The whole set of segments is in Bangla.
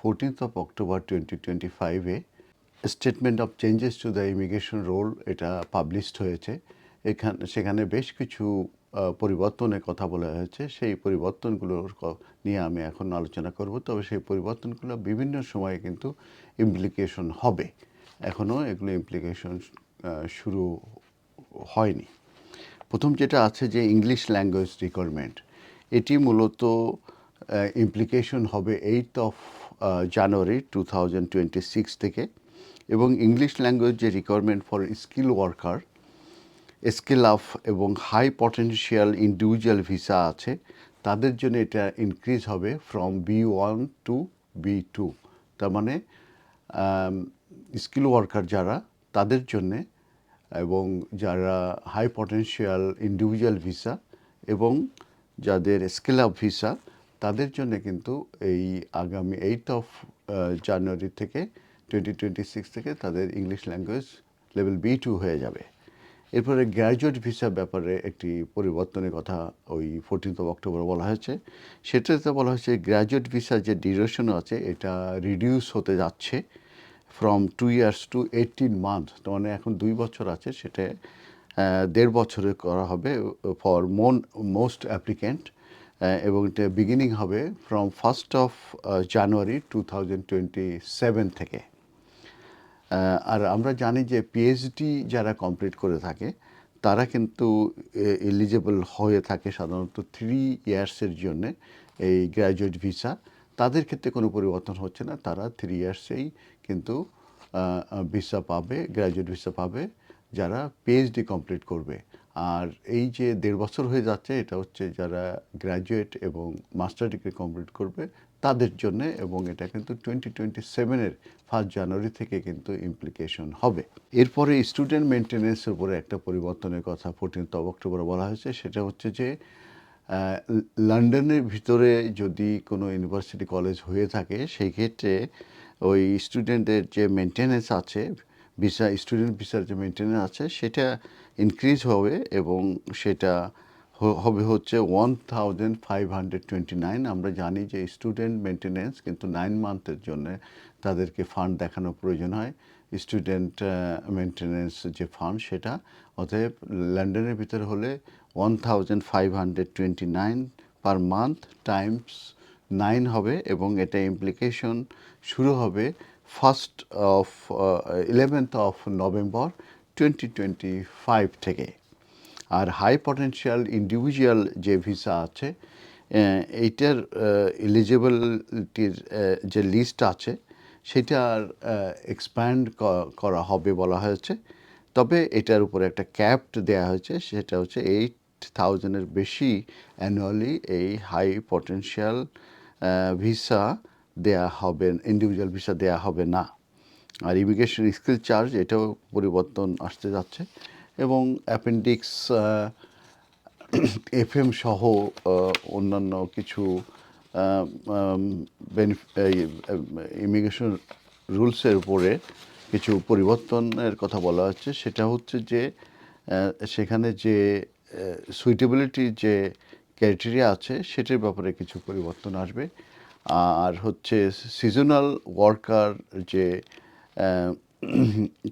Fourteenth of October twenty twenty ফাইভে statement of changes to the immigration rule এটা পাবলিশড হয়েছে। এখানে, সেখানে বেশ কিছু পরিবর্তনের কথা বলা হয়েছে। সেই পরিবর্তনগুলোর নিয়ে আমি এখন আলোচনা করব। তবে সেই পরিবর্তনগুলো বিভিন্ন সময়ে কিন্তু ইমপ্লিকেশন হবে। এখনও এগুলো ইমপ্লিকেশন শুরু হয়নি। প্রথম যেটা আছে যে ইংলিশ ল্যাঙ্গুয়েজ রিকোয়ারমেন্ট এটি মূলত ইমপ্লিকেশন হবে eight of January two thousand twenty six থেকে এবং ইংলিশ ল্যাঙ্গুয়েজ যে requirement for skill worker skill of এবং হাই পটেনশিয়াল ইন্ডিভিজুয়াল ভিসা আছে, তাদের জন্য এটা ইনক্রিজ হবে from B one to B two তার মানে স্কিল ওয়ার্কার যারা, তাদের জন্যে এবং যারা হাই পটেনশিয়াল ইন্ডিভিজুয়াল ভিসা এবং যাদের স্কিল আপ ভিসা তাদের জন্য কিন্তু এই আগামী এইট অফ জানুয়ারি থেকে টোয়েন্টি টোয়েন্টি সিক্স থেকে তাদের English language level B two হয়ে যাবে। এরপরে গ্র্যাজুয়েট ভিসা ব্যাপারে একটি পরিবর্তনের কথা ওই ফোরটিন্থ অফ অক্টোবর বলা হয়েছে। সেটাতে বলা হয়েছে গ্র্যাজুয়েট ভিসা যে ডিউরেশন আছে, এটা রিডিউস হতে যাচ্ছে from two years to eighteen month মানে এখন দুই বছর আছে, সেটা দেড় বছরে করা হবে ফর মন মোস্ট অ্যাপ্লিক্যান্ট এবং এটা বিগিনিং হবে from first of January two thousand থেকে। আর আমরা জানি যে পিএইচডি যারা কমপ্লিট করে থাকে, তারা কিন্তু এলিজেবল হয়ে থাকে সাধারণত থ্রি ইয়ার্সের জন্য এই গ্র্যাজুয়েট ভিসা তাদের ক্ষেত্রে কোনো পরিবর্তন হচ্ছে না, তারা থ্রি ইয়ার্সেই কিন্তু ভিসা পাবে গ্র্যাজুয়েট ভিসা পাবে, যারা পিএইচডি কমপ্লিট করবে। আর এই যে দেড় বছর হয়ে যাচ্ছে, এটা হচ্ছে যারা গ্র্যাজুয়েট এবং মাস্টার ডিগ্রি কমপ্লিট করবে, তাদের জন্য এবং এটা কিন্তু টোয়েন্টি টোয়েন্টি সেভেনের ফার্স্ট জানুয়ারি থেকে কিন্তু ইমপ্লিকেশন হবে। এরপরে স্টুডেন্ট মেনটেন্যান্সের উপরে একটা পরিবর্তনের কথা ফোরটিন্থ অক্টোবর বলা হয়েছে, সেটা হচ্ছে যে লন্ডনের ভিতরে যদি কোনো ইউনিভার্সিটি কলেজ হয়ে থাকে, সেই ক্ষেত্রে ওই স্টুডেন্টের যে মেনটেন্যান্স আছে ভিসা স্টুডেন্ট ভিসার যে মেনটেন্যান্স আছে, সেটা ইনক্রিজ হবে এবং সেটা হবে হচ্ছে one thousand five hundred twenty nine আমরা জানি যে স্টুডেন্ট মেনটেন্যান্স কিন্তু নাইন মান্থের জন্য তাদেরকে ফান্ড দেখানোর প্রয়োজন হয়। স্টুডেন্ট মেনটেন্যান্স যে ফান্ড সেটা, অতএব লন্ডনের ভিতরে হলে one thousand five hundred twenty nine per month times nine হবে এবং এটা ইমপ্লিকেশন শুরু হবে first of eleventh of November twenty twenty five থেকে। আর হাই পটেনশিয়াল ইন্ডিভিজুয়াল যে ভিসা আছে এইটার এলিজিবিলিটির যে লিস্ট আছে সেটার এক্সপ্যান্ড করা হবে বলা হয়েছে। তবে এটার উপরে একটা ক্যাপড দেওয়া হয়েছে, সেটা হচ্ছে এইট থাউজেন্ডের বেশি অ্যানুয়ালি এই হাই পটেনশিয়াল ভিসা দেয়া হবে ইন্ডিভিজুয়াল ভিসা দেয়া হবে না। আর ইমিগ্রেশন স্কিল চার্জ এটাও পরিবর্তন আসতে যাচ্ছে এবং অ্যাপেন্ডিক্স এফ এম সহ অন্যান্য কিছু ইমিগ্রেশন রুলসের উপরে কিছু পরিবর্তনের কথা বলা হচ্ছে। সেটা হচ্ছে যে সেখানে যে সুইটেবিলিটি যে ক্রাইটেরিয়া আছে, সেটার ব্যাপারে কিছু পরিবর্তন আসবে। আর হচ্ছে সিজনাল ওয়ার্কার যে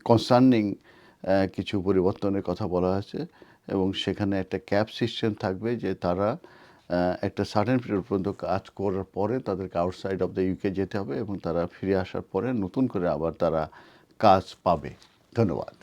কনসার্নিং কিছু পরিবর্তনের কথা বলা হয়েছে এবং সেখানে একটা ক্যাপ সিস্টেম থাকবে যে তারা একটা সার্টেন পিরিয়ড পর্যন্ত কাজ করার পরে তাদেরকে আউটসাইড অফ দ্য ইউকে যেতে হবে এবং তারা ফিরে আসার পরে নতুন করে আবার তারা কাজ পাবে। ধন্যবাদ।